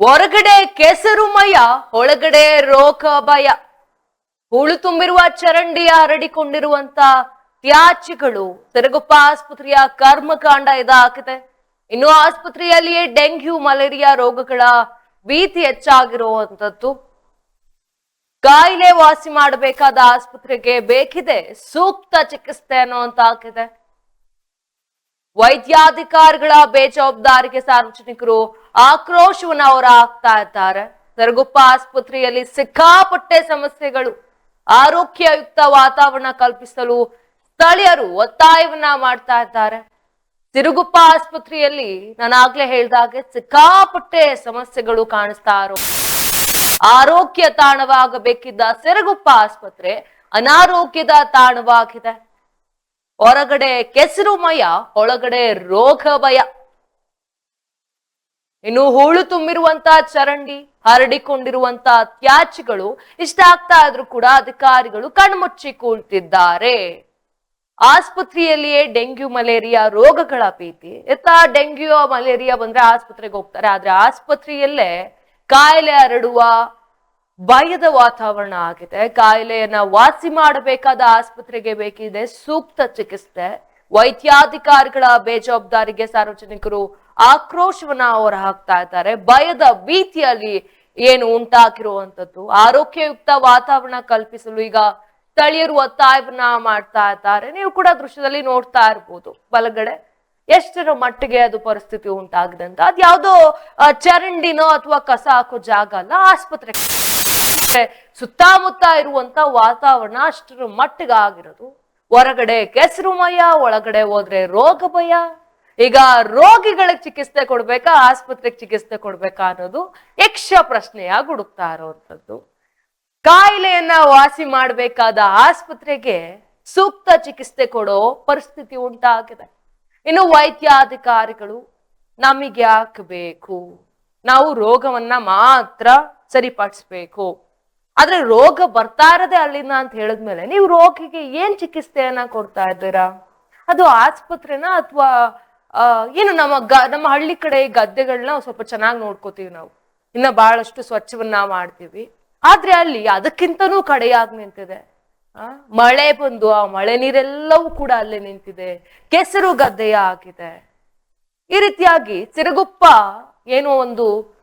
ಹೊರಗಡೆ ಕೆಸರುಮಯ ಒಳಗಡೆ ರೋಗ ಭಯ. ಹೂಳು ತುಂಬಿರುವ ಚರಂಡಿಯ ಹರಡಿಕೊಂಡಿರುವಂತ ತ್ಯಾಜ್ಯಗಳು ಸಿರಗುಪ್ಪ ಆಸ್ಪತ್ರೆಯ ಕರ್ಮಕಾಂಡ ಇದಾಗಿದೆ. ಇನ್ನು ಆಸ್ಪತ್ರೆಯಲ್ಲಿಯೇ ಡೆಂಗ್ಯೂ, ಮಲೇರಿಯಾ ರೋಗಗಳ ಭೀತಿ ಹೆಚ್ಚಾಗಿರುವಂತದ್ದು. ಕಾಯಿಲೆ ವಾಸಿ ಮಾಡಬೇಕಾದ ಆಸ್ಪತ್ರೆಗೆ ಬೇಕಿದೆ ಸೂಕ್ತ ಚಿಕಿತ್ಸೆ ಅನ್ನುವಂತ ಆಗಿದೆ ವೈದ್ಯಾಧಿಕಾರಿಗಳ ಬೇಜವಾಬ್ದಾರಿಗೆ ಸಾರ್ವಜನಿಕರು ಆಕ್ರೋಶವನ್ನ ಅವರು ಆಗ್ತಾ ಇದ್ದಾರೆ. ಸರಗುಪ್ಪ ಆಸ್ಪತ್ರೆಯಲ್ಲಿ ಸಿಕ್ಕಾಪಟ್ಟೆ ಸಮಸ್ಯೆಗಳು. ಆರೋಗ್ಯಯುಕ್ತ ವಾತಾವರಣ ಕಲ್ಪಿಸಲು ಸ್ಥಳೀಯರು ಒತ್ತಾಯವನ್ನ ಮಾಡ್ತಾ ಇದ್ದಾರೆ. ಸಿರುಗುಪ್ಪ ಆಸ್ಪತ್ರೆಯಲ್ಲಿ ನಾನಾಗ್ಲೇ ಹೇಳ್ದಾಗೆ ಸಿಕ್ಕಾಪಟ್ಟೆ ಸಮಸ್ಯೆಗಳು ಕಾಣಿಸ್ತಾ ಆರೋಗ್ಯ ತಾಣವಾಗಬೇಕಿದ್ದ ಸಿರುಗುಪ್ಪ ಆಸ್ಪತ್ರೆ ಅನಾರೋಗ್ಯದ ತಾಣವಾಗಿದೆ. ಹೊರಗಡೆ ಕೆಸರುಮಯ, ಒಳಗಡೆ ರೋಗ ಭಯ ಇನ್ನು ಹೂಳು ತುಂಬಿರುವಂತಹ ಚರಂಡಿ ಹರಡಿಕೊಂಡಿರುವಂತಹ ತ್ಯಾಜ್ಯಗಳು ಇಷ್ಟ ಆಗ್ತಾ ಇದ್ರೂ ಕೂಡ ಅಧಿಕಾರಿಗಳು ಕಣ್ಮುಚ್ಚಿ ಕೂಳ್ತಿದ್ದಾರೆ ಆಸ್ಪತ್ರೆಯಲ್ಲಿಯೇ ಡೆಂಗ್ಯೂ, ಮಲೇರಿಯಾ ರೋಗಗಳ ಭೀತಿ. ಎತ್ತ ಡೆಂಗ್ಯೂ, ಮಲೇರಿಯಾ ಬಂದ್ರೆ ಆಸ್ಪತ್ರೆಗೆ ಹೋಗ್ತಾರೆ. ಆದ್ರೆ ಆಸ್ಪತ್ರೆಯಲ್ಲೇ ಕಾಯಿಲೆ ಹರಡುವ ಭಯದ ವಾತಾವರಣ ಆಗಿದೆ. ಕಾಯಿಲೆಯನ್ನ ವಾಸಿ ಮಾಡಬೇಕಾದ ಆಸ್ಪತ್ರೆಗೆ ಬೇಕಿದೆ ಸೂಕ್ತ ಚಿಕಿತ್ಸೆ. ವೈದ್ಯಾಧಿಕಾರಿಗಳ ಬೇಜವಾಬ್ದಾರಿಗೆ ಸಾರ್ವಜನಿಕರು ಆಕ್ರೋಶವನ್ನ ಅವರು ಹಾಕ್ತಾ ಇದ್ದಾರೆ. ಭಯದ ಭೀತಿಯಲ್ಲಿ ಏನು ಉಂಟಾಗಿರುವಂತದ್ದು. ಆರೋಗ್ಯಯುಕ್ತ ವಾತಾವರಣ ಕಲ್ಪಿಸಲು ಈಗ ಸ್ಥಳೀಯರು ಒತ್ತಾಯವನ್ನ ಮಾಡ್ತಾ ಇದ್ದಾರೆ. ನೀವು ಕೂಡ ದೃಶ್ಯದಲ್ಲಿ ನೋಡ್ತಾ ಇರ್ಬೋದು. ಬಲಗಡೆ ಎಷ್ಟರ ಮಟ್ಟಿಗೆ ಅದು ಪರಿಸ್ಥಿತಿ ಉಂಟಾಗಿದೆ ಅಂತ. ಅದ್ಯಾವುದೋ ಯಾವ್ದೋ ಚರಂಡಿನೋ ಅಥವಾ ಕಸ ಹಾಕೋ ಜಾಗ ಅಲ್ಲ, ಆಸ್ಪತ್ರೆ. ಸುತ್ತಮುತ್ತ ಇರುವಂತ ವಾತಾವರಣ ಅಷ್ಟರ ಮಟ್ಟಿಗೆ ಆಗಿರೋದು. ಹೊರಗಡೆ ಕೆಸರುಮಯ, ಒಳಗಡೆ ಹೋದ್ರೆ ರೋಗ ಭಯ ಈಗ ರೋಗಿಗಳಿಗೆ ಚಿಕಿತ್ಸೆ ಕೊಡ್ಬೇಕಾ, ಆಸ್ಪತ್ರೆಗೆ ಚಿಕಿತ್ಸೆ ಕೊಡ್ಬೇಕಾ ಅನ್ನೋದು ಯಕ್ಷ ಪ್ರಶ್ನೆಯಾಗಿ ಹುಡುಕ್ತಾ ಇರೋವಂಥದ್ದು ಕಾಯಿಲೆಯನ್ನ ವಾಸಿ ಮಾಡಬೇಕಾದ ಆಸ್ಪತ್ರೆಗೆ ಸೂಕ್ತ ಚಿಕಿತ್ಸೆ ಕೊಡೋ ಪರಿಸ್ಥಿತಿ ಉಂಟಾಗಿದೆ. ಇನ್ನು ವೈದ್ಯಾಧಿಕಾರಿಗಳು ನಮಗೆ ಯಾಕೆ ಬೇಕು? ನಾವು ರೋಗವನ್ನ ಮಾತ್ರ ಸರಿಪಡಿಸ್ಬೇಕು. ಆದ್ರೆ ರೋಗ ಬರ್ತಾ ಇರೋದೇ ಅಲ್ಲಿಂದ ಅಂತ ಹೇಳಿದ್ಮೇಲೆ ನೀವು ರೋಗಿಗೆ ಏನ್ ಚಿಕಿತ್ಸೆಯನ್ನ ಕೊಡ್ತಾ ಇದ್ದೀರಾ? ಅದು ಆಸ್ಪತ್ರೆನ ಅಥವಾ ಏನು ನಮ್ಮ ಗ ನಮ್ಮ ಹಳ್ಳಿ ಕಡೆ ಗದ್ದೆಗಳನ್ನ ಸ್ವಲ್ಪ ಚೆನ್ನಾಗಿ ನೋಡ್ಕೋತೀವಿ ನಾವು. ಇನ್ನ ಬಹಳಷ್ಟು ಸ್ವಚ್ಛವನ್ನ ಮಾಡ್ತೀವಿ. ಆದ್ರೆ ಅಲ್ಲಿ ಅದಕ್ಕಿಂತನೂ ಕಡೆಯಾಗಿ ನಿಂತಿದೆ. ಆ, ಮಳೆ ಬಂದು ಆ ಮಳೆ ನೀರೆಲ್ಲವೂ ಕೂಡ ಅಲ್ಲೇ ನಿಂತಿದೆ. ಕೆಸರು ಗದ್ದೆಯ ಆಗಿದೆ. ಈ ರೀತಿಯಾಗಿ ಸಿರಗುಪ್ಪ ಏನೋ ಒಂದು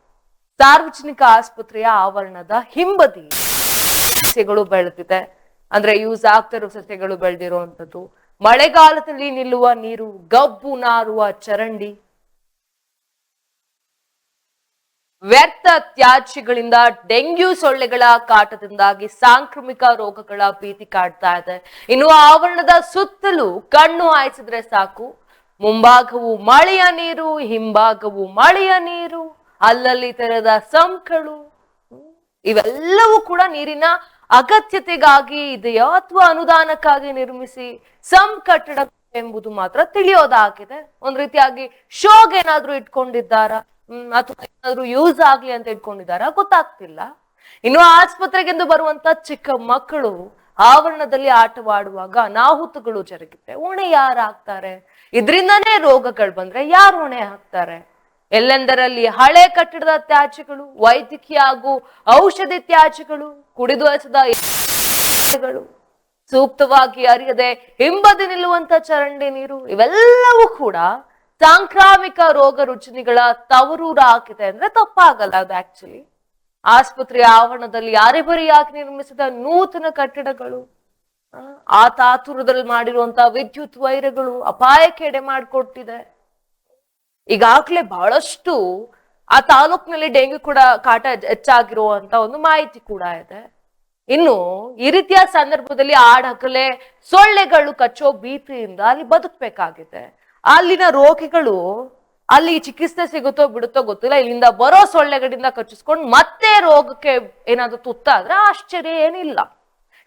ಸಾರ್ವಜನಿಕ ಆಸ್ಪತ್ರೆಯ ಆವರಣದ ಹಿಂಬದಿ ಸಸ್ಯಗಳು ಬೆಳೆದಿದೆ. ಅಂದ್ರೆ ಯೂಸ್ ಆಗ್ತಿರೋ ಸಸ್ಯಗಳು ಬೆಳೆದಿರುವಂತದ್ದು ಮಳೆಗಾಲದಲ್ಲಿ ನಿಲ್ಲುವ ನೀರು, ಗಬ್ಬು ನಾರುವ ಚರಂಡಿ. ವ್ಯರ್ಥ ತ್ಯಾಜ್ಯಗಳಿಂದ ಡೆಂಗ್ಯೂ ಸೊಳ್ಳೆಗಳ ಕಾಟದಿಂದಾಗಿ ಸಾಂಕ್ರಾಮಿಕ ರೋಗಗಳ ಭೀತಿ ಕಾಡ್ತಾ ಇದೆ. ಇನ್ನು ಆವರಣದ ಸುತ್ತಲೂ ಕಣ್ಣು ಹಾಯಿಸಿದ್ರೆ ಸಾಕು. ಮುಂಭಾಗವು ಮಳೆಯ ನೀರು, ಹಿಂಭಾಗವು ಮಳೆಯ ನೀರು. ಅಲ್ಲಲ್ಲಿ ತೆರೆದ ಸಂಕಳು. ಇವೆಲ್ಲವೂ ಕೂಡ ನೀರಿನ ಅಗತ್ಯತೆಗಾಗಿ ಇದೆಯೋ ಅಥವಾ ಅನುದಾನಕ್ಕಾಗಿ ನಿರ್ಮಿಸಿ ಸಂ ಕಟ್ಟಡ ಎಂಬುದು ಮಾತ್ರ ತಿಳಿಯೋದಾಗಿದೆ. ಒಂದ್ ರೀತಿಯಾಗಿ ಶೋಗೆ ಏನಾದ್ರೂ ಇಟ್ಕೊಂಡಿದ್ದಾರ? ಅಥವಾ ಏನಾದ್ರೂ ಯೂಸ್ ಆಗ್ಲಿ ಅಂತ ಇಟ್ಕೊಂಡಿದ್ದಾರ? ಗೊತ್ತಾಗ್ತಿಲ್ಲ. ಇನ್ನು ಆಸ್ಪತ್ರೆಗೆಂದು ಬರುವಂತ ಚಿಕ್ಕ ಮಕ್ಕಳು ಆವರಣದಲ್ಲಿ ಆಟವಾಡುವಾಗ ಅನಾಹುತಗಳು ಜರುಗಿದ್ರೆ ಹೊಣೆ ಹಾಕ್ತಾರೆ ಇದರಿಂದನೇ ರೋಗಗಳು ಬಂದ್ರೆ ಯಾರು ಹೊಣೆ ಹಾಕ್ತಾರೆ? ಎಲ್ಲೆಂದರಲ್ಲಿ ಹಳೆ ಕಟ್ಟಡದ ತ್ಯಾಜ್ಯಗಳು ವೈದ್ಯಕೀಯ ಹಾಗೂ ಔಷಧಿ ತ್ಯಾಜ್ಯಗಳು ಕುಡಿದು ಎಸೆದ ಸೂಕ್ತವಾಗಿ ಅರಿಯದೆ ಹಿಂಬದಿ ನಿಲ್ಲುವಂತ ಚರಂಡಿ ನೀರು ಇವೆಲ್ಲವೂ ಕೂಡ ಸಾಂಕ್ರಾಮಿಕ ರೋಗ ರುಜಿನಿಗಳ ತವರೂರ ಹಾಕಿದೆ ಅಂದ್ರೆ ತಪ್ಪಾಗಲ್ಲ ಅದು ಆಕ್ಚುಲಿ ಆಸ್ಪತ್ರೆಯ ಆವರಣದಲ್ಲಿ ಅರೆಬರಿಯಾಗಿ ನಿರ್ಮಿಸಿದ ನೂತನ ಕಟ್ಟಡಗಳು ಆ, ತಾತುರದಲ್ಲಿ ಮಾಡಿರುವಂತ ವಿದ್ಯುತ್ ವೈರಗಳು ಅಪಾಯಕ್ಕೆ ಎಡೆ ಮಾಡಿಕೊಟ್ಟಿದೆ. ಈಗಾಗ್ಲೇ ಬಹಳಷ್ಟು ಆ ತಾಲೂಕಿನಲ್ಲಿ ಡೆಂಗ್ಯೂ ಕೂಡ ಕಾಟ ಹೆಚ್ಚಾಗಿರುವಂತ ಒಂದು ಮಾಹಿತಿ ಕೂಡ ಇದೆ. ಇನ್ನು ಈ ರೀತಿಯ ಸಂದರ್ಭದಲ್ಲಿ ಆಡಹಗಲೇ ಸೊಳ್ಳೆಗಳು ಕಚ್ಚೋ ಭೀತಿಯಿಂದ ಅಲ್ಲಿ ಬದುಕಬೇಕಾಗಿದೆ. ಅಲ್ಲಿನ ರೋಗಿಗಳು ಅಲ್ಲಿ ಚಿಕಿತ್ಸೆ ಸಿಗುತ್ತೋ ಬಿಡುತ್ತೋ ಗೊತ್ತಿಲ್ಲ. ಇಲ್ಲಿಂದ ಬರೋ ಸೊಳ್ಳೆಗಳಿಂದ ಕಚ್ಚಿಸ್ಕೊಂಡು ಮತ್ತೆ ರೋಗಕ್ಕೆ ಏನಾದ್ರೂ ತುತ್ತಾದ್ರೆ ಆಶ್ಚರ್ಯ ಏನಿಲ್ಲ.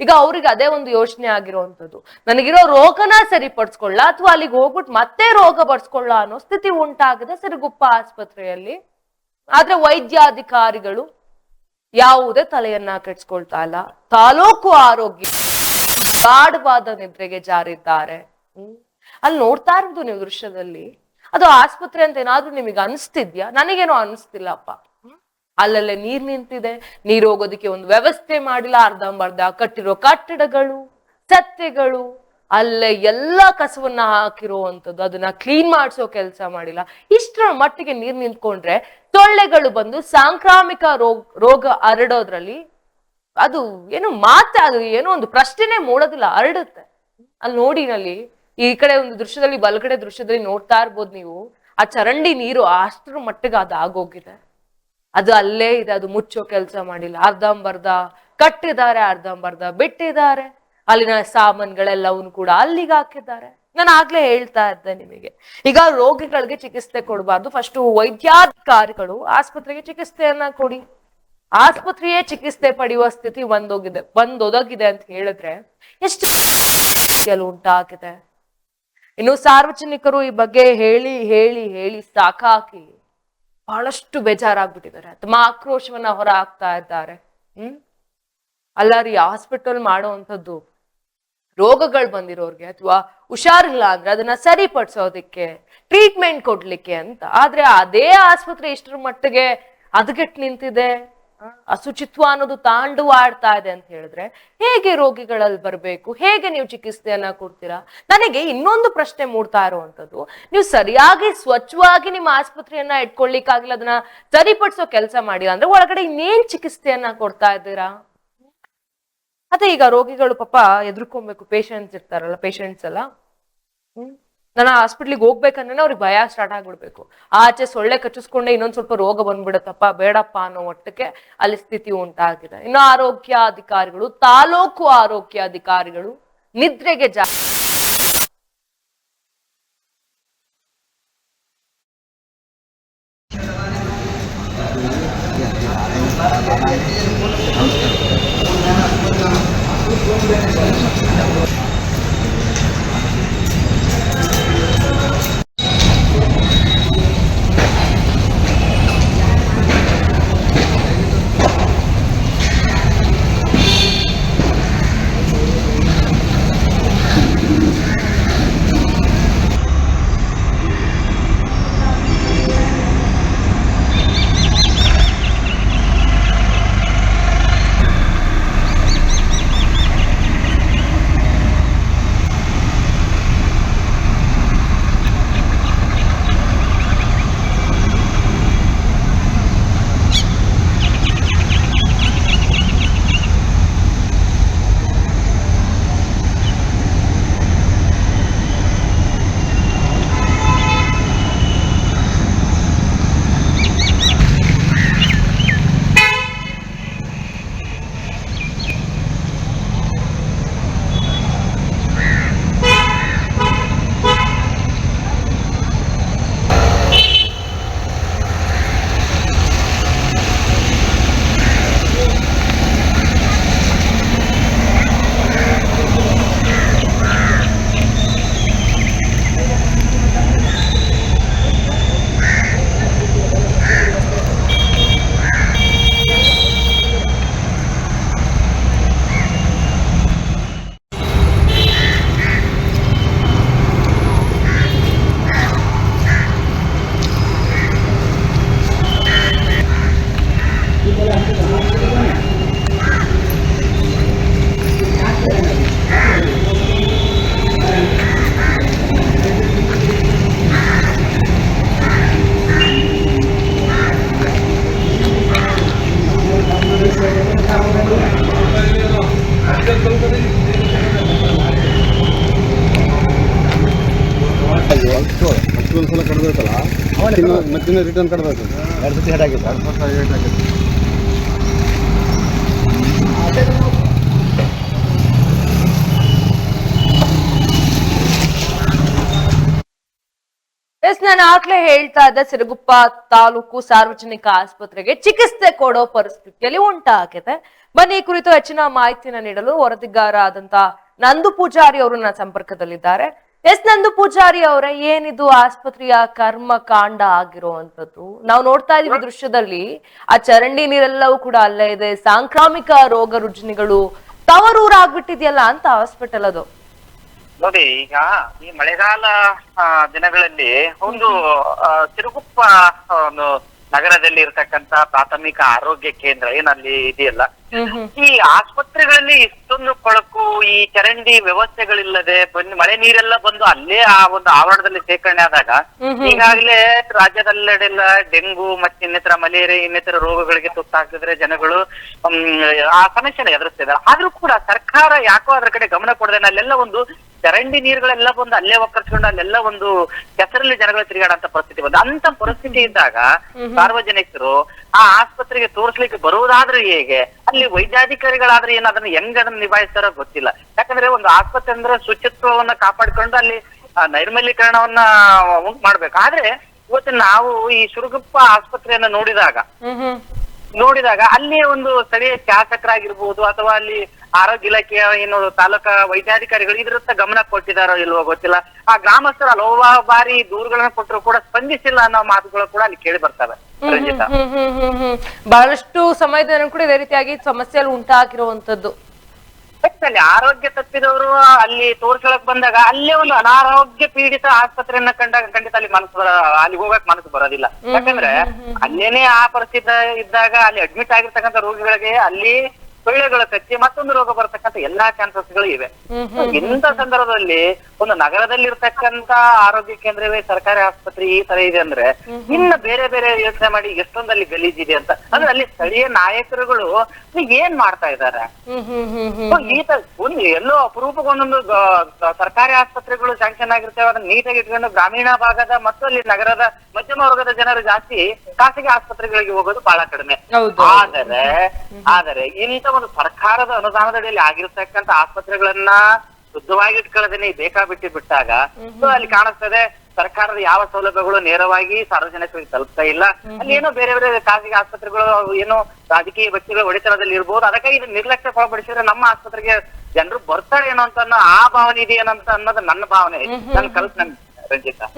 ಈಗ ಅವ್ರಿಗೆ ಅದೇ ಒಂದು ಯೋಚನೆ ಆಗಿರುವಂಥದ್ದು. ನನಗಿರೋ ರೋಗನ ಸರಿಪಡಿಸ್ಕೊಳ್ಳ ಅಥವಾ ಅಲ್ಲಿಗೆ ಹೋಗ್ಬಿಟ್ಟು ಮತ್ತೆ ರೋಗ ಬರ್ಸ್ಕೊಳ್ಳ ಅನ್ನೋ ಸ್ಥಿತಿ ಉಂಟಾಗಿದೆ ಸಿರುಗುಪ್ಪ ಆಸ್ಪತ್ರೆಯಲ್ಲಿ. ಆದ್ರೆ ವೈದ್ಯಾಧಿಕಾರಿಗಳು ಯಾವುದೇ ತಲೆಯನ್ನ ಕೆಡ್ಸ್ಕೊಳ್ತಾ ಇಲ್ಲ. ತಾಲೂಕು ಆರೋಗ್ಯ ಗಾಢವಾದ ನಿದ್ರೆಗೆ ಜಾರಿದ್ದಾರೆ. ಅಲ್ಲಿ ನೋಡ್ತಾ ಇರೋದು ನೀವು ದೃಶ್ಯದಲ್ಲಿ. ಅದು ಆಸ್ಪತ್ರೆ ಅಂತ ಏನಾದ್ರೂ ನಿಮಗೆ ಅನಿಸ್ತಿದ್ಯಾ? ನನಗೇನೋ ಅನಿಸ್ತಿಲ್ಲಪ್ಪ? ಅಲ್ಲಲ್ಲೇ ನೀರ್ ನಿಂತಿದೆ. ನೀರು ಹೋಗೋದಕ್ಕೆ ಒಂದು ವ್ಯವಸ್ಥೆ ಮಾಡಿಲ್ಲ. ಅರ್ಧಂಬರ್ಧ ಕಟ್ಟಿರೋ ಕಟ್ಟಡಗಳು, ಸತ್ತೆಗಳು, ಅಲ್ಲೇ ಎಲ್ಲ ಕಸವನ್ನ ಹಾಕಿರುವಂಥದ್ದು. ಅದನ್ನ ಕ್ಲೀನ್ ಮಾಡಿಸೋ ಕೆಲಸ ಮಾಡಿಲ್ಲ. ಇಷ್ಟರ ಮಟ್ಟಿಗೆ ನೀರ್ ನಿಂತ್ಕೊಂಡ್ರೆ ಸೊಳ್ಳೆಗಳು ಬಂದು ಸಾಂಕ್ರಾಮಿಕ ರೋಗ ರೋಗ ಹರಡೋದ್ರಲ್ಲಿ ಅದು ಏನು ಮಾತಾ ಅದು ಏನೋ ಒಂದು ಪ್ರಶ್ನೆನೇ ಮೂಡೋದಿಲ್ಲ, ಹರಡುತ್ತೆ. ಅಲ್ಲಿ ನೋಡಿ ನಲ್ಲಿ ಈ ಕಡೆ ಒಂದು ದೃಶ್ಯದಲ್ಲಿ ಬಲಗಡೆ ದೃಶ್ಯದಲ್ಲಿ ನೋಡ್ತಾ ಇರ್ಬೋದು ನೀವು. ಆ ಚರಂಡಿ ನೀರು ಅಷ್ಟರ ಮಟ್ಟಿಗೆ ಅದು ಆಗೋಗಿದೆ ಅದು ಅಲ್ಲೇ ಇದೆ, ಅದು ಮುಚ್ಚೋ ಕೆಲಸ ಮಾಡಿಲ್ಲ. ಅರ್ಧಂಬರ್ಧ ಕಟ್ಟಿದ್ದಾರೆ, ಅರ್ಧಂಬರ್ಧ ಬಿಟ್ಟಿದ್ದಾರೆ. ಅಲ್ಲಿನ ಸಾಮಾನುಗಳೆಲ್ಲವನ್ನು ಕೂಡ ಅಲ್ಲಿಗೆ ಹಾಕಿದ್ದಾರೆ. ನಾನು ಆಗ್ಲೇ ಹೇಳ್ತಾ ಇದ್ದೆ ನಿಮಗೆ. ಈಗ ರೋಗಿಗಳಿಗೆ ಚಿಕಿತ್ಸೆ ಕೊಡಬಾರ್ದು. ಫಸ್ಟ್ ವೈದ್ಯಾಧಿಕಾರಿಗಳು ಆಸ್ಪತ್ರೆಗೆ ಚಿಕಿತ್ಸೆಯನ್ನ ಕೊಡಿ. ಆಸ್ಪತ್ರೆಯೇ ಚಿಕಿತ್ಸೆ ಪಡೆಯುವ ಸ್ಥಿತಿ ಬಂದೋಗಿದೆ, ಬಂದೊದಗಿದೆ ಅಂತ ಹೇಳಿದ್ರೆ ಎಷ್ಟು ಉಂಟಾಗಿದೆ. ಇನ್ನು ಸಾರ್ವಜನಿಕರು ಈ ಬಗ್ಗೆ ಹೇಳಿ ಹೇಳಿ ಹೇಳಿ ಸಾಕಾಗಿ ಬಹಳಷ್ಟು ಬೇಜಾರಾಗ್ಬಿಟ್ಟಿದ್ದಾರೆ. ತಮ್ಮ ಆಕ್ರೋಶವನ್ನ ಹೊರ ಹಾಕ್ತಾ ಇದ್ದಾರೆ. ಹ್ಮ್? ಅಲ್ಲ ರೀ ಹಾಸ್ಪಿಟಲ್ ಮಾಡುವಂಥದ್ದು ರೋಗಗಳು ಬಂದಿರೋರ್ಗೆ ಅಥವಾ ಹುಷಾರಿಲ್ಲ ಅಂದ್ರೆ ಅದನ್ನ ಸರಿಪಡಿಸೋದಕ್ಕೆ, ಟ್ರೀಟ್ಮೆಂಟ್ ಕೊಡ್ಲಿಕ್ಕೆ ಅಂತ. ಆದ್ರೆ ಅದೇ ಆಸ್ಪತ್ರೆ ಇಷ್ಟರ ಮಟ್ಟಿಗೆ ಅದಗೆಟ್ ನಿಂತಿದೆ. ಆ, ಅಶುಚಿತ್ವ ಅನ್ನೋದು ತಾಂಡವ ಆಡ್ತಾ ಇದೆ ಅಂತ ಹೇಳಿದ್ರೆ ಹೇಗೆ ರೋಗಿಗಳಲ್ಲಿ ಬರಬೇಕು? ಹೇಗೆ ನೀವು ಚಿಕಿತ್ಸೆಯನ್ನ ಕೊಡ್ತೀರಾ? ನನಗೆ ಇನ್ನೊಂದು ಪ್ರಶ್ನೆ ಮೂಡ್ತಾ ಇರುವಂತದ್ದು ನೀವು ಸರಿಯಾಗಿ ಸ್ವಚ್ಛವಾಗಿ ನಿಮ್ಮ ಆಸ್ಪತ್ರೆಯನ್ನ ಇಟ್ಕೊಳ್ಳಿಕ್ಕಾಗಿಲ್ಲ ಅದನ್ನ ಸರಿಪಡಿಸೋ ಕೆಲಸ ಮಾಡಿಲ್ಲ ಅಂದ್ರೆ ಒಳಗಡೆ ಇನ್ನೇನ್ ಚಿಕಿತ್ಸೆಯನ್ನ ಕೊಡ್ತಾ ಇದ್ದೀರಾ? ಅದೇ ಈಗ ರೋಗಿಗಳು ಪಾಪ ಎದುರ್ಕೊಬೇಕು ಪೇಷಂಟ್ಸ್ ಇರ್ತಾರಲ್ಲ ಪೇಶೆಂಟ್ಸ್ ಎಲ್ಲ. ಹ್ಮ್. ನಾನು ಹಾಸ್ಪಿಟ್ಲಿಗೆ ಹೋಗ್ಬೇಕಂದ್ರೆ ಅವ್ರಿಗೆ ಭಯ ಸ್ಟಾರ್ಟ್ ಆಗ್ಬಿಡ್ಬೇಕು. ಆಚೆ ಸೊಳ್ಳೆ ಕಚ್ಚಿಸ್ಕೊಂಡೆ ಇನ್ನೊಂದು ಸ್ವಲ್ಪ ರೋಗ ಬಂದ್ಬಿಡತ್ತಪ್ಪ, ಬೇಡಪ್ಪ ಅನ್ನೋ ಮಟ್ಟಕ್ಕೆ ಅಲ್ಲಿ ಸ್ಥಿತಿ ಉಂಟಾಗಿದೆ. ಇನ್ನು ಆರೋಗ್ಯ ಅಧಿಕಾರಿಗಳು ತಾಲೂಕು ಆರೋಗ್ಯ ಅಧಿಕಾರಿಗಳು ನಿದ್ರೆಗೆ ಜಾ ಮತ್ತಿನ್ನ ರಿಟರ್ನ್ ಕಡ್ದೈತೆ ಎರಡು ಸತಿ ಹೆಡ್ ಆಗಿದೆ. ಎರಡು ಸತಿ ಹೆಡ್ ಆಗಿತ್ತು ಎಸ್ ನಾನು ಆಗ್ಲೇ ಹೇಳ್ತಾ ಇದ್ದೆ ಸಿರುಗುಪ್ಪ ತಾಲೂಕು ಸಾರ್ವಜನಿಕ ಆಸ್ಪತ್ರೆಗೆ ಚಿಕಿತ್ಸೆ ಕೊಡೋ ಪರಿಸ್ಥಿತಿಯಲ್ಲಿ ಉಂಟಾಗಿದೆ. ಬನ್ನಿ ಈ ಕುರಿತು ಹೆಚ್ಚಿನ ಮಾಹಿತಿಯನ್ನು ನೀಡಲು ವರದಿಗಾರ ಆದಂತ ನಂದು ಪೂಜಾರಿ ಅವರು ನನ್ನ ಸಂಪರ್ಕದಲ್ಲಿದ್ದಾರೆ. ಎಸ್ ನಂದು ಪೂಜಾರಿ ಅವರ, ಏನಿದು ಆಸ್ಪತ್ರೆಯ ಕರ್ಮ ಕಾಂಡ ಆಗಿರುವಂತದ್ದು ನಾವು ನೋಡ್ತಾ ಇದೀವಿ ದೃಶ್ಯದಲ್ಲಿ, ಆ ಚರಂಡಿ ನೀರೆಲ್ಲವೂ ಕೂಡ ಅಲ್ಲೇ ಇದೆ. ಸಾಂಕ್ರಾಮಿಕ ರೋಗ ರುಜಿನಿಗಳು ತವರೂರಾಗ್ಬಿಟ್ಟಿದ್ಯಲ್ಲ ಅಂತ ಹಾಸ್ಪಿಟಲ್ ಅದು. ನೋಡಿ, ಈಗ ಈ ಮಳೆಗಾಲ ದಿನಗಳಲ್ಲಿ ಒಂದು ತಿರುಗುಪ್ಪ ಒಂದು ನಗರದಲ್ಲಿ ಇರ್ತಕ್ಕಂತ ಪ್ರಾಥಮಿಕ ಆರೋಗ್ಯ ಕೇಂದ್ರ ಏನಲ್ಲಿ ಇದೆಯಲ್ಲ ಈ ಆಸ್ಪತ್ರೆಗಳಲ್ಲಿ ಇಷ್ಟೊಂದು ಕೊಳಕು ಈ ಚರಂಡಿ ವ್ಯವಸ್ಥೆಗಳಿಲ್ಲದೆ ಬಂದ್ ಮಳೆ ನೀರೆಲ್ಲ ಬಂದು ಅಲ್ಲೇ ಆ ಒಂದು ಆವರಣದಲ್ಲಿ ಶೇಖರಣೆ ಆದಾಗ ಈಗಾಗಲೇ ರಾಜ್ಯದಲ್ಲೆಡೆಲ್ಲ ಡೆಂಗು ಮತ್ತೆ ಇನ್ನಿತರ ಮಲೇರಿಯಾ ಇನ್ನಿತರ ರೋಗಗಳಿಗೆ ತುತ್ತಾಗ್ತಿದ್ರೆ ಜನಗಳು ಹ್ಮ್, ಆ ಸಮಸ್ಯೆನ ಎದುರಿಸ್ತಿದ್ದಾರೆ. ಆದ್ರೂ ಕೂಡ ಸರ್ಕಾರ ಯಾಕೋ ಅದ್ರ ಕಡೆ ಗಮನ ಕೊಡದೆ ಅಲ್ಲೆಲ್ಲ ಒಂದು ಚರಂಡಿ ನೀರುಗಳೆಲ್ಲ ಬಂದು ಅಲ್ಲೇ ಒಕ್ಕರ್ಸ್ಕೊಂಡು ಅಲ್ಲೆಲ್ಲ ಒಂದು ಕೆಸರಲ್ಲಿ ಜನಗಳು ತಿರುಗಾಡಂತ ಪರಿಸ್ಥಿತಿ ಬಂದು ಅಂತ ಪರಿಸ್ಥಿತಿ ಇದ್ದಾಗ ಸಾರ್ವಜನಿಕರು ಆ ಆಸ್ಪತ್ರೆಗೆ ತೋರಿಸ್ಲಿಕ್ಕೆ ಬರುವುದಾದ್ರೆ ಹೇಗೆ? ಅಲ್ಲಿ ವೈದ್ಯಾಧಿಕಾರಿಗಳಾದ್ರೆ ಏನ್ ಅದನ್ನ ಹೆಂಗ್ ಅದನ್ನ ನಿಭಾಯಿಸ್ತಾರೋ ಗೊತ್ತಿಲ್ಲ. ಯಾಕಂದ್ರೆ ಒಂದು ಆಸ್ಪತ್ರೆ ಅಂದ್ರೆ ಶುಚಿತ್ವವನ್ನ ಕಾಪಾಡ್ಕೊಂಡು ಅಲ್ಲಿ ನೈರ್ಮಲ್ಯಕರಣವನ್ನ ಉಂಟು ಮಾಡ್ಬೇಕು. ಆದ್ರೆ ಇವತ್ತು ನಾವು ಈ ಶುರುಗುಪ್ಪ ಆಸ್ಪತ್ರೆಯನ್ನ ನೋಡಿದಾಗ ನೋಡಿದಾಗ ಅಲ್ಲಿ ಒಂದು ಸ್ಥಳೀಯ ಶಾಸಕರಾಗಿರ್ಬೋದು ಅಥವಾ ಅಲ್ಲಿ ಆರೋಗ್ಯ ಇಲಾಖೆಯ ಏನು ತಾಲೂಕಾ ವೈದ್ಯಾಧಿಕಾರಿಗಳು ಇದರತ್ತ ಗಮನ ಕೊಟ್ಟಿದಾರೋ ಇಲ್ವೋ ಗೊತ್ತಿಲ್ಲ. ಆ ಗ್ರಾಮಸ್ಥರು ಹಲವಾರು ಬಾರಿ ದೂರುಗಳನ್ನ ಕೊಟ್ಟರು ಕೂಡ ಸ್ಪಂದಿಸಿಲ್ಲ ಅನ್ನೋ ಮಾತುಗಳು ಕೂಡ ಅಲ್ಲಿ ಕೇಳಿ ಬರ್ತವೆ. ಬಹಳಷ್ಟು ಸಮಯದ ಕೂಡ ಇದೇ ರೀತಿಯಾಗಿ ಸಮಸ್ಯೆಯಲ್ಲಿ ಉಂಟಾಗಿರುವಂತದ್ದು ಅಲ್ಲಿ ಆರೋಗ್ಯ ತಪ್ಪಿದವರು ಅಲ್ಲಿ ತೋರ್ಸಳಕ್ ಬಂದಾಗ ಅಲ್ಲೇ ಒಂದು ಅನಾರೋಗ್ಯ ಪೀಡಿತ ಆಸ್ಪತ್ರೆಯನ್ನ ಕಂಡಾಗ ಖಂಡಿತ ಅಲ್ಲಿ ಮನಸ್ಸು ಬರ ಅಲ್ಲಿ ಹೋಗಕ್ ಮನಸ್ಸು ಬರೋದಿಲ್ಲ. ಯಾಕಂದ್ರೆ ಅಲ್ಲೇನೆ ಆ ಪರಿಸ್ಥಿತಿ ಇದ್ದಾಗ ಅಲ್ಲಿ ಅಡ್ಮಿಟ್ ಆಗಿರ್ತಕ್ಕಂಥ ರೋಗಿಗಳಿಗೆ ಅಲ್ಲಿ ಸೊಳ್ಳೆಗಳ ಕಚ್ಚಿ ಮತ್ತೊಂದು ರೋಗ ಬರ್ತಕ್ಕಂಥ ಎಲ್ಲಾ ಚಾನ್ಸಸ್ಗಳು ಇವೆ. ಇಂತ ಇಂಥ ಸಂದರ್ಭದಲ್ಲಿ ಒಂದು ನಗರದಲ್ಲಿರ್ತಕ್ಕಂತ ಆರೋಗ್ಯ ಕೇಂದ್ರವೇ ಸರ್ಕಾರಿ ಆಸ್ಪತ್ರೆ ಈ ತರ ಇದೆ ಅಂದ್ರೆ ಇನ್ನ ಬೇರೆ ಬೇರೆ ಯೋಚನೆ ಮಾಡಿ ಎಷ್ಟೊಂದಲ್ಲಿ ಗಲೀಜಿದೆ ಅಂತ. ಅಂದ್ರೆ ಅಲ್ಲಿ ಸ್ಥಳೀಯ ನಾಯಕರುಗಳು ಏನ್ ಮಾಡ್ತಾ ಇದ್ದಾರೆ? ಈ ತರ ಒಂದು ಎಲ್ಲೋ ಅಪರೂಪಕ್ಕೆ ಒಂದೊಂದು ಸರ್ಕಾರಿ ಆಸ್ಪತ್ರೆಗಳು ಸ್ಯಾಂಕ್ಷನ್ ಆಗಿರ್ತೇವೆ ಅದನ್ನ ನೀಟಾಗಿ ಇಟ್ಕೊಂಡು ಗ್ರಾಮೀಣ ಭಾಗದ ಮತ್ತು ಅಲ್ಲಿ ನಗರದ ಮಧ್ಯಮ ವರ್ಗದ ಜನರು ಜಾಸ್ತಿ ಖಾಸಗಿ ಆಸ್ಪತ್ರೆಗಳಿಗೆ ಹೋಗೋದು ಬಹಳ ಕಡಿಮೆ. ಆದರೆ ಆದರೆ ಇಂಥ ಒಂದು ಸರ್ಕಾರದ ಅನುದಾನದಡಿಯಲ್ಲಿ ಆಗಿರ್ತಕ್ಕಂಥ ಆಸ್ಪತ್ರೆಗಳನ್ನ ಶುದ್ಧವಾಗಿ ಇಟ್ಕೊಳ್ಳೋದನ್ನೇ ಬೇಕಾಬಿಟ್ಟು ಬಿಟ್ಟಾಗ ಸೊ ಅಲ್ಲಿ ಕಾಣಿಸ್ತದೆ ಸರ್ಕಾರದ ಯಾವ ಸೌಲಭ್ಯಗಳು ನೇರವಾಗಿ ಸಾರ್ವಜನಿಕರಿಗೆ ತಲುಪ್ತಾ ಇಲ್ಲ. ಅಲ್ಲಿ ಏನೋ ಬೇರೆ ಬೇರೆ ಖಾಸಗಿ ಆಸ್ಪತ್ರೆಗಳು ಏನೋ ರಾಜಕೀಯ ವ್ಯಕ್ತಿಗಳ ಒಡೆತನದಲ್ಲಿ ಇರ್ಬೋದು. ಅದಕ್ಕೆ ಇದು ನಿರ್ಲಕ್ಷ್ಯ ನಿರ್ಲಕ್ಷ್ಯಕ್ಕೊಳಪಡಿಸಿದ್ರೆ ನಮ್ಮ ಆಸ್ಪತ್ರೆಗೆ ಜನರು ಬರ್ತಾರೆ ಏನೋ ಅಂತ ಅನ್ನೋ ಆ ಭಾವನೆ ಇದೆಯೇನಂತ ಅನ್ನೋದು ನನ್ನ ಭಾವನೆ. ನನ್ನ ಕಲ್ಪನೆ.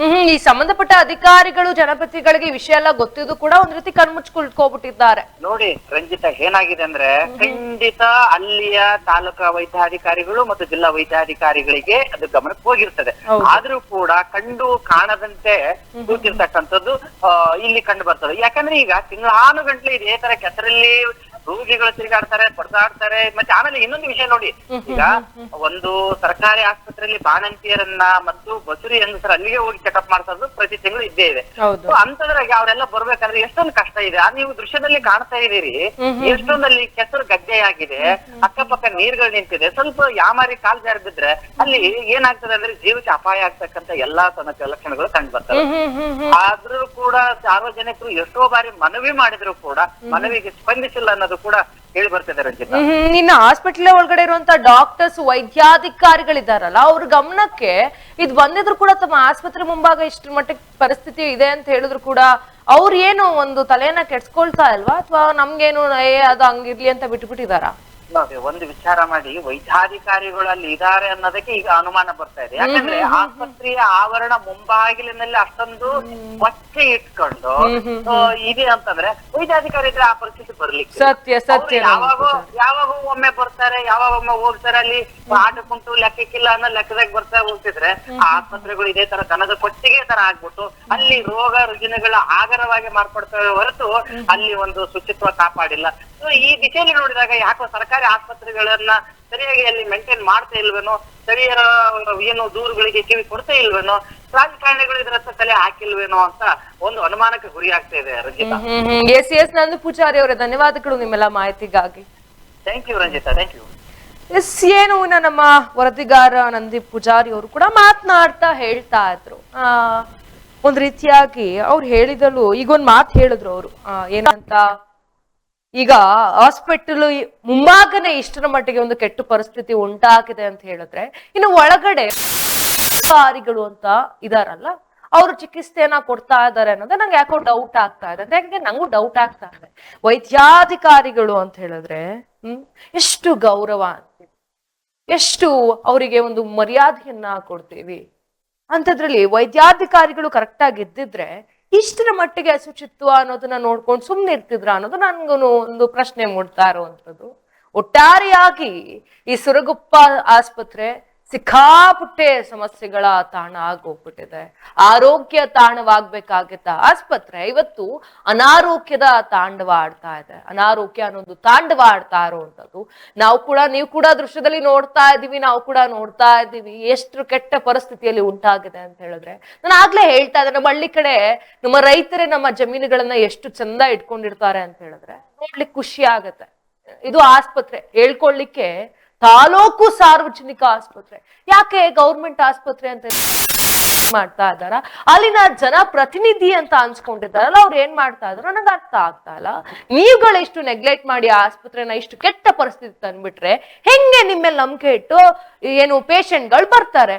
ಹ್ಮ್. ಈ ಸಂಬಂಧಪಟ್ಟ ಅಧಿಕಾರಿಗಳು ಜನಪ್ರತಿಗಳಿಗೆ ಈ ವಿಷಯ ಎಲ್ಲ ಗೊತ್ತಿದ್ದು ಕೂಡ ಒಂದ್ ರೀತಿ ಕಣ್ಮುಚ್ಕೊಳ್ಕೋಬಿಟ್ಟಿದ್ದಾರೆ. ನೋಡಿ ರಂಜಿತ ಏನಾಗಿದೆ ಅಂದ್ರೆ ಖಂಡಿತ ಅಲ್ಲಿಯ ತಾಲೂಕಾ ವೈದ್ಯಾಧಿಕಾರಿಗಳು ಮತ್ತು ಜಿಲ್ಲಾ ವೈದ್ಯಾಧಿಕಾರಿಗಳಿಗೆ ಅದು ಗಮನಕ್ಕೆ ಹೋಗಿರ್ತದೆ. ಆದ್ರೂ ಕೂಡ ಕಂಡು ಕಾಣದಂತೆ ಕೂತಿರ್ತಕ್ಕಂಥದ್ದು ಇಲ್ಲಿ ಕಂಡು ಬರ್ತದೆ. ಯಾಕಂದ್ರೆ ಈಗ ತಿಂಗಳಾನುಗಂಟ್ಲೆ ಇದೇ ತರ ಕೆಸರಲ್ಲಿ ರೋಗಿಗಳು ತಿರುಗಾಡ್ತಾರೆ ಪಡ್ದಾಡ್ತಾರೆ ಮತ್ತೆ ಆಮೇಲೆ ಇನ್ನೊಂದು ವಿಷಯ ನೋಡಿ. ಈಗ ಒಂದು ಸರ್ಕಾರಿ ಆಸ್ಪತ್ರೆಯಲ್ಲಿ ಬಾಣಂತಿಯರನ್ನ ಮತ್ತು ಬಸುರಿ ಹೆಂಗಸರ ಅಲ್ಲಿಗೆ ಹೋಗಿ ಚೆಕಪ್ ಮಾಡ್ಸೋದು ಪ್ರತಿ ತಿಂಗಳು ಇದ್ದೇ ಇದೆ. ಅಂತದ್ರಾಗ ಅವರೆಲ್ಲ ಬರ್ಬೇಕಾದ್ರೆ ಎಷ್ಟೊಂದು ಕಷ್ಟ ಇದೆ. ಆ ನೀವು ದೃಶ್ಯದಲ್ಲಿ ಕಾಣ್ತಾ ಇದೀರಿ ಎಷ್ಟೊಂದಲ್ಲಿ ಕೆಸರು ಗದ್ದೆಯಾಗಿದೆ. ಅಕ್ಕಪಕ್ಕ ನೀರ್ಗಳು ನಿಂತಿದೆ. ಸ್ವಲ್ಪ ಯಾಮಾರಿ ಕಾಲ್ ಜಾರಿ ಬಿದ್ರೆ ಅಲ್ಲಿ ಏನಾಗ್ತದೆ ಅಂದ್ರೆ ಜೀವಕ್ಕೆ ಅಪಾಯ ಆಗ್ತಕ್ಕಂತ ಎಲ್ಲಾ ತನ್ನ ಲಕ್ಷಣಗಳು ಕಂಡು ಬರ್ತವೆ. ಆದ್ರೂ ಕೂಡ ಸಾರ್ವಜನಿಕರು ಎಷ್ಟೋ ಬಾರಿ ಮನವಿ ಮಾಡಿದ್ರು ಕೂಡ ಮನವಿಗೆ ಸ್ಪಂದಿಸಿಲ್ಲ ಅನ್ನೋದು ಕೂಡ ಹೇಳಿ ಬರ್ತಿದೆ ರಂಜಿತ್. ಹ್ಮ್. ಹಾಸ್ಪಿಟಲ್ ಒಳಗಡೆ ಇರುವಂತ ಡಾಕ್ಟರ್ಸ್ ವೈದ್ಯಾಧಿಕಾರಿಗಳಿದಾರಲ್ಲ ಅವ್ರ ಗಮನಕ್ಕೆ ಇದು ಬಂದಿದ್ರು ಕೂಡ ತಮ್ಮ ಆಸ್ಪತ್ರೆ ಮುಂಭಾಗ ಇಷ್ಟ್ರ ಮಟ್ಟಕ್ಕೆ ಪರಿಸ್ಥಿತಿ ಇದೆ ಅಂತ ಹೇಳಿದ್ರು ಕೂಡ ಅವ್ರ ಏನು ಒಂದು ತಲೆಯನ್ನ ಕೆಡ್ಸ್ಕೊಳ್ತಾ ಇಲ್ವಾ? ಅಥವಾ ನಮ್ಗೇನು, ಏ, ಅದು ಹಂಗಿರ್ಲಿ ಅಂತ ಬಿಟ್ಬಿಟ್ಟಿದಾರ? ಒಂದು ವಿಚಾರ ಮಾಡಿ ವೈದ್ಯಾಧಿಕಾರಿಗಳು ಅಲ್ಲಿ ಇದಾರೆ ಅನ್ನೋದಕ್ಕೆ ಈಗ ಅನುಮಾನ ಬರ್ತಾ ಇದೆ. ಯಾಕಂದ್ರೆ ಆಸ್ಪತ್ರೆಯ ಆವರಣ ಮುಂಬಾಗಿಲಿನಲ್ಲಿ ಅಷ್ಟೊಂದು ಬಟ್ಟೆ ಇಟ್ಕೊಂಡು ಇದೆ ಅಂತಂದ್ರೆ ವೈದ್ಯಾಧಿಕಾರಿ ಇದ್ರೆ ಆ ಪರಿಸ್ಥಿತಿ ಬರ್ಲಿಕ್ಕೆ ಸತ್ಯ ಸತ್ಯ ಯಾವಾಗ ಯಾವಾಗ ಒಮ್ಮೆ ಬರ್ತಾರೆ ಯಾವಾಗ ಒಮ್ಮೆ ಹೋಗ್ತಾರೆ ಅಲ್ಲಿ ಆಟ ಕುಂಟು ಲೆಕ್ಕಕ್ಕಿಲ್ಲ ಅನ್ನೋ ಲೆಕ್ಕದಾಗ ಬರ್ತಾ ಹೋಗ್ತಿದ್ರೆ ಆ ಆಸ್ಪತ್ರೆಗಳು ಇದೇ ತರ ದನದ ಕೊಟ್ಟಿಗೆ ತರ ಆಗ್ಬಿಟ್ಟು ಅಲ್ಲಿ ರೋಗ ರುಜಿನಗಳ ಆಗರವಾಗಿ ಮಾರ್ಪಡ್ತವೆ ಹೊರತು ಅಲ್ಲಿ ಒಂದು ಶುಚಿತ್ವ ಕಾಪಾಡಿಲ್ಲ. ಸೊ ಈ ದಿಶೆಯಲ್ಲಿ ನೋಡಿದಾಗ ಯಾಕೋ ಸರ್ಕಾರಿ ಆಸ್ಪತ್ರೆಗಳನ್ನ ಸರಿಯಾಗಿ ಅಲ್ಲಿ ಮೇಂಟೈನ್ ಮಾಡ್ತಾ ಇಲ್ವೇನೋ ಸ್ಥಳೀಯರ ಏನು ದೂರುಗಳಿಗೆ ಕಿವಿ ಕೊಡ್ತಾ ಇಲ್ವೇನೋ ರಾಜಕಾರಣಿಗಳು ಇದರತ್ತ ತಲೆ ಹಾಕಿಲ್ವೇನೋ ಅಂತ ಒಂದು ಅನುಮಾನಕ್ಕೆ ಗುರಿ ಆಗ್ತಾ ಇದೆ ರಂಜಿತಾ. ಎಸ್ ಎಸ್ ನಂದು ಪೂಜಾರಿ ಅವರೇ. ಧನ್ಯವಾದಗಳು ನಿಮ್ಮೆಲ್ಲ ಮಾಹಿತಿಗಾಗಿ. Thank you Ranjitha. Thank you yes ಏನು ನಮ್ಮ ವರದಿಗಾರ ನಂದಿ ಪೂಜಾರಿ ಅವರು ಕೂಡ ಮಾತನಾಡ್ತಾ ಹೇಳ್ತಾ ಇದ್ರು. ಆ ಒಂದ್ ರೀತಿಯಾಗಿ ಅವ್ರು ಹೇಳಿದಳು ಈಗ ಒಂದ್ ಮಾತು ಹೇಳಿದ್ರು ಅವರು. ಏನಂತ ಈಗ ಹಾಸ್ಪಿಟಲ್ ಮುಂಭಾಗನೆ ಇಷ್ಟರ ಮಟ್ಟಿಗೆ ಒಂದು ಕೆಟ್ಟ ಪರಿಸ್ಥಿತಿ ಉಂಟಾಗಿದೆ ಅಂತ ಹೇಳಿದ್ರೆ, ಇನ್ನು ಒಳಗಡೆ ಅಧಿಕಾರಿಗಳು ಅಂತ ಇದಾರಲ್ಲ, ಅವರು ಚಿಕಿತ್ಸೆಯನ್ನ ಕೊಡ್ತಾ ಇದ್ದಾರೆ ಅನ್ನೋದು ನಂಗೆ ಯಾಕೋ ಡೌಟ್ ಆಗ್ತಾ ಇದೆ. ಅಂತ ಯಾಕಂದ್ರೆ ನಂಗೂ ಡೌಟ್ ಆಗ್ತಾ ಇದೆ. ವೈದ್ಯಾಧಿಕಾರಿಗಳು ಅಂತ ಹೇಳಿದ್ರೆ, ಹ್ಮ್, ಎಷ್ಟು ಗೌರವ ಅಂತೀವಿ ಎಷ್ಟು ಅವರಿಗೆ ಒಂದು ಮರ್ಯಾದೆಯನ್ನ ಕೊಡ್ತೀವಿ ಅಂಥದ್ರಲ್ಲಿ ವೈದ್ಯಾಧಿಕಾರಿಗಳು ಕರೆಕ್ಟ್ ಆಗಿ ಇದ್ದಿದ್ರೆ ಇಷ್ಟರ ಮಟ್ಟಿಗೆ ಅಶುಚಿತ್ವ ಅನ್ನೋದನ್ನ ನೋಡ್ಕೊಂಡು ಸುಮ್ಮನೆ ಇರ್ತಿದ್ರ ಅನ್ನೋದು ನನ್ಗೂ ಒಂದು ಪ್ರಶ್ನೆ ಮೂಡ್ತಾ ಇರುವಂಥದ್ದು. ಒಟ್ಟಾರೆಯಾಗಿ ಈ ಸುರಗುಪ್ಪ ಆಸ್ಪತ್ರೆ ಸಿಕ್ಕಾಪಟ್ಟೆ ಸಮಸ್ಯೆಗಳ ತಾಣ ಆಗೋಗ್ಬಿಟ್ಟಿದೆ. ಆರೋಗ್ಯ ತಾಣವಾಗ್ಬೇಕಾಗಿದ್ದ ಆಸ್ಪತ್ರೆ ಇವತ್ತು ಅನಾರೋಗ್ಯದ ತಾಂಡವ ಆಡ್ತಾ ಇದೆ. ಅನಾರೋಗ್ಯ ಅನ್ನೋದು ತಾಂಡವ ಆಡ್ತಾ ಇರುವಂಥದ್ದು. ನಾವು ಕೂಡ, ನೀವು ಕೂಡ ದೃಶ್ಯದಲ್ಲಿ ನೋಡ್ತಾ ಇದ್ದೀವಿ, ನಾವು ಕೂಡ ನೋಡ್ತಾ ಇದ್ದೀವಿ. ಎಷ್ಟು ಕೆಟ್ಟ ಪರಿಸ್ಥಿತಿಯಲ್ಲಿ ಉಂಟಾಗಿದೆ ಅಂತ ಹೇಳಿದ್ರೆ, ನಾನು ಆಗ್ಲೇ ಹೇಳ್ತಾ ಇದ್ದೆ, ನಮ್ಮ ಹಳ್ಳಿ ಕಡೆ ನಮ್ಮ ರೈತರೇ ನಮ್ಮ ಜಮೀನುಗಳನ್ನ ಎಷ್ಟು ಚಂದ ಇಟ್ಕೊಂಡಿರ್ತಾರೆ ಅಂತ ಹೇಳಿದ್ರೆ, ನೋಡ್ಲಿಕ್ಕೆ ಖುಷಿ ಆಗತ್ತೆ. ಇದು ಆಸ್ಪತ್ರೆ. ಹೇಳ್ಕೊಳ್ಳಿಕ್ಕೆ ತಾಲೂಕು ಸಾರ್ವಜನಿಕ ಆಸ್ಪತ್ರೆ. ಯಾಕೆ ಗೌರ್ಮೆಂಟ್ ಆಸ್ಪತ್ರೆ ಅಂತ ಮಾಡ್ತಾ ಇದ್ದಾರ? ಅಲ್ಲಿನ ಜನ ಪ್ರತಿನಿಧಿ ಅಂತ ಅನ್ಸ್ಕೊಂಡಿದ್ದಾರಲ್ಲ, ಅವ್ರು ಏನ್ ಮಾಡ್ತಾ ಇದ್ರು ನನಗೆ ಅರ್ಥ ಆಗ್ತಾ ಇಲ್ಲ. ನೀವುಗಳು ಇಷ್ಟು ನೆಗ್ಲೆಕ್ಟ್ ಮಾಡಿ ಆಸ್ಪತ್ರೆನ ಇಷ್ಟು ಕೆಟ್ಟ ಪರಿಸ್ಥಿತಿ ತಂದ್ಬಿಟ್ರೆ, ಹೆಂಗೆ ನಿಮ್ಮೇಲೆ ನಂಬಿಕೆ ಇಟ್ಟು ಏನು ಪೇಷಂಟ್ಗಳು ಬರ್ತಾರೆ?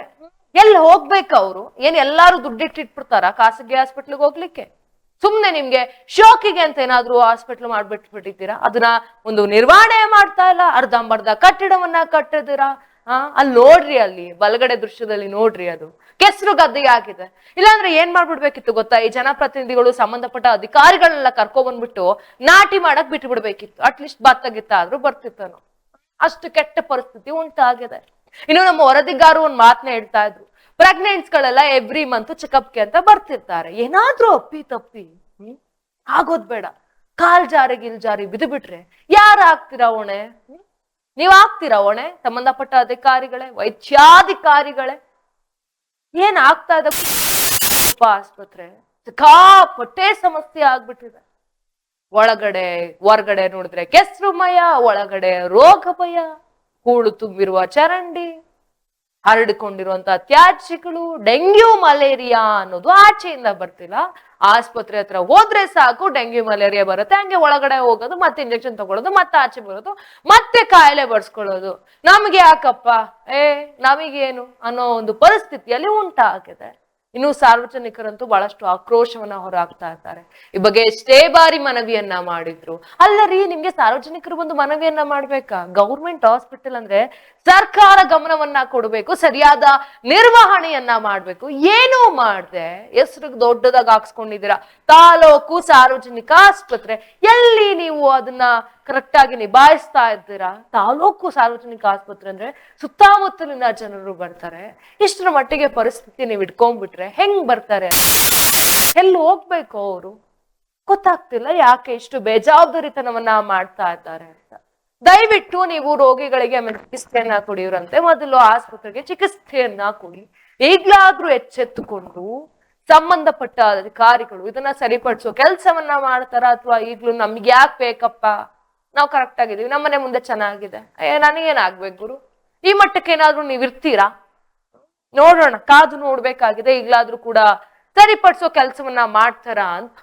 ಎಲ್ಲಿ ಹೋಗ್ಬೇಕು ಅವರು? ಏನ್ ಎಲ್ಲಾರು ದುಡ್ಡಿಟ್ಟಿಟ್ಬಿಡ್ತಾರ ಖಾಸಗಿ ಹಾಸ್ಪಿಟ್ಲಿಗೆ ಹೋಗ್ಲಿಕ್ಕೆ? ಸುಮ್ನೆ ನಿಮ್ಗೆ ಶೋಕಿಗೆ ಅಂತ ಏನಾದ್ರೂ ಹಾಸ್ಪಿಟ್ಲ್ ಮಾಡ್ಬಿಟ್ಬಿಟ್ಟಿದ್ದೀರಾ? ಅದನ್ನ ಒಂದು ನಿರ್ವಹಣೆ ಮಾಡ್ತಾ ಇಲ್ಲ, ಅರ್ಧಂಬರ್ಧ ಕಟ್ಟಡವನ್ನ ಕಟ್ಟಿದಿರಾ ಆ, ಅಲ್ಲಿ ನೋಡ್ರಿ ಅಲ್ಲಿ, ಬಲಗಡೆ ದೃಶ್ಯದಲ್ಲಿ ನೋಡ್ರಿ ಅದು. ಕೆಸರು ಗದ್ದೆಗೆ ಆಗಿದೆ. ಇಲ್ಲಾಂದ್ರೆ ಏನ್ ಮಾಡ್ಬಿಡ್ಬೇಕಿತ್ತು ಗೊತ್ತಾ? ಈ ಜನಪ್ರತಿನಿಧಿಗಳು, ಸಂಬಂಧಪಟ್ಟ ಅಧಿಕಾರಿಗಳನ್ನೆಲ್ಲ ಕರ್ಕೊ ಬಂದ್ಬಿಟ್ಟು ನಾಟಿ ಮಾಡಕ್ ಬಿಟ್ಟು ಬಿಡ್ಬೇಕಿತ್ತು ಅಟ್ಲೀಸ್ಟ್ ಬತ್ತಗಿತ್ತ ಆದ್ರೂ ಬರ್ತಿತ್ತನು. ಅಷ್ಟು ಕೆಟ್ಟ ಪರಿಸ್ಥಿತಿ ಉಂಟಾಗಿದೆ. ಇನ್ನು ನಮ್ಮ ವರದಿಗಾರು ಒಂದ್ ಮಾತನ್ನ ಹೇಳ್ತಾ ಇದ್ರು. ಪ್ರೆಗ್ನೆಂಟ್ಸ್ ಗಳೆಲ್ಲ ಎವ್ರಿ ಮಂತ್ ಚೆಕಪ್ಗೆ ಅಂತ ಬರ್ತಿರ್ತಾರೆ. ಏನಾದ್ರೂ ಅಪ್ಪಿ ತಪ್ಪಿ ಆಗೋದ್ ಬೇಡ. ಕಾಲ್ ಜಾರಿ, ಗಿಲ್ ಜಾರಿ ಬಿದ್ದು ಬಿಟ್ರೆ ಯಾರು ಆಗ್ತೀರಾ ಹೊಣೆ? ನೀವ್ ಆಗ್ತೀರಾ ಹೊಣೆ? ಸಂಬಂಧಪಟ್ಟ ಅಧಿಕಾರಿಗಳೇ, ವೈದ್ಯಾಧಿಕಾರಿಗಳೇ? ಏನ್ ಆಗ್ತಾ ಇದೆ? ಆಸ್ಪತ್ರೆ. ಸಿಕ್ಕಾಪಟ್ಟೆ ಸಮಸ್ಯೆ ಆಗ್ಬಿಟ್ಟಿದೆ. ಒಳಗಡೆ, ಹೊರಗಡೆ ನೋಡಿದ್ರೆ ಕೆಸ್ರುಮಯ, ಒಳಗಡೆ ರೋಗ ಭಯ ಹೂಳು ತುಂಬಿರುವ ಚರಂಡಿ. ಹರಡಿಕೊಂಡಿರುವಂತ ತ್ಯಾಜ್ಯಗಳು ಡೆಂಗ್ಯೂ, ಮಲೇರಿಯಾ ಅನ್ನೋದು ಆಚೆಯಿಂದ ಬರ್ತಿಲ್ಲ. ಆಸ್ಪತ್ರೆ ಹತ್ರ ಹೋದ್ರೆ ಸಾಕು, ಡೆಂಗ್ಯೂ, ಮಲೇರಿಯಾ ಬರುತ್ತೆ, ಹಂಗೆ ಒಳಗಡೆ ಹೋಗೋದು, ಮತ್ತೆ ಇಂಜೆಕ್ಷನ್ ತಗೊಳ್ಳೋದು, ಮತ್ತೆ ಆಚೆ ಬರೋದು, ಮತ್ತೆ ಕಾಯಿಲೆ ಬರ್ಸ್ಕೊಳ್ಳೋದು ನಮ್ಗೆ ಯಾಕಪ್ಪ? ಏ, ನಮಗೇನು ಅನ್ನೋ ಒಂದು ಪರಿಸ್ಥಿತಿಯಲ್ಲಿ ಉಂಟಾಗಿದೆ. ಇನ್ನು ಸಾರ್ವಜನಿಕರಂತೂ ಬಹಳಷ್ಟು ಆಕ್ರೋಶವನ್ನ ಹೊರಹಾಕ್ತಾ ಇರ್ತಾರೆ ಈ ಬಗ್ಗೆ ಎಷ್ಟೇ ಬಾರಿ ಮನವಿಯನ್ನ ಮಾಡಿದ್ರು. ಅಲ್ಲ ರೀ ನಿಮ್ಗೆ ಸಾರ್ವಜನಿಕರು ಒಂದು ಮನವಿಯನ್ನ ಮಾಡ್ಬೇಕಾ? ಗೌರ್ಮೆಂಟ್ ಹಾಸ್ಪಿಟಲ್ ಅಂದ್ರೆ ಸರ್ಕಾರ ಗಮನವನ್ನ ಕೊಡಬೇಕು, ಸರಿಯಾದ ನಿರ್ವಹಣೆಯನ್ನ ಮಾಡ್ಬೇಕು. ಏನೂ ಮಾಡ್ದೆ ಹೆಸರು ದೊಡ್ಡದಾಗಿ ಹಾಕ್ಸ್ಕೊಂಡಿದ್ದೀರಾ? ತಾಲೂಕು ಸಾರ್ವಜನಿಕ ಆಸ್ಪತ್ರೆ, ಎಲ್ಲಿ ನೀವು ಅದನ್ನ ಕರೆಕ್ಟ್ ಆಗಿ ನಿಭಾಯಿಸ್ತಾ ಇದ್ದೀರಾ? ತಾಲೂಕು ಸಾರ್ವಜನಿಕ ಆಸ್ಪತ್ರೆ ಅಂದ್ರೆ ಸುತ್ತಮುತ್ತಲಿನ ಜನರು ಬರ್ತಾರೆ. ಇಷ್ಟರ ಮಟ್ಟಿಗೆ ಪರಿಸ್ಥಿತಿ ನೀವು ಇಟ್ಕೊಂಡ್ಬಿಟ್ರೆ ಹೆಂಗ್ ಬರ್ತಾರೆ ಎಲ್ಲಿ ಹೋಗ್ಬೇಕು ಅವರು? ಗೊತ್ತಾಗ್ತಿಲ್ಲ ಯಾಕೆ ಇಷ್ಟು ಬೇಜವಾಬ್ದಾರಿತನವನ್ನ ಮಾಡ್ತಾ ಇದ್ದಾರೆ ಅಂತ. ದಯವಿಟ್ಟು ನೀವು ರೋಗಿಗಳಿಗೆ ಚಿಕಿತ್ಸೆಯನ್ನ ಕೊಡಿವ್ರಂತೆ. ಮೊದಲು ಆಸ್ಪತ್ರೆಗೆ ಚಿಕಿತ್ಸೆಯನ್ನ ಕೊಡಿ. ಈಗ್ಲಾದ್ರೂ ಎಚ್ಚೆತ್ತುಕೊಂಡು ಸಂಬಂಧಪಟ್ಟ ಅಧಿಕಾರಿಗಳು ಇದನ್ನ ಸರಿಪಡಿಸೋ ಕೆಲಸವನ್ನ ಮಾಡ್ತಾರ ಅಥವಾ ಈಗ್ಲೂ ನಮ್ಗೆ ಯಾಕೆ ಬೇಕಪ್ಪ? ನಾವು ಕರೆಕ್ಟ್ ಆಗಿದೀವಿ ನಮ್ಮನೆ ಮುಂದೆ ಚೆನ್ನಾಗಿದೆ. ಏ, ನನಗೇನಾಗ್ಬೇಕು ಗುರು? ಈ ಮಟ್ಟಕ್ಕೆ ಏನಾದ್ರೂ ನೀವ್ ಇರ್ತೀರಾ ನೋಡೋಣ ಕಾದು ನೋಡ್ಬೇಕಾಗಿದೆ ಈಗ್ಲಾದ್ರೂ ಕೂಡ ಸರಿಪಡಿಸೋ ಕೆಲಸವನ್ನ ಮಾಡ್ತಾರ ಅಂತ.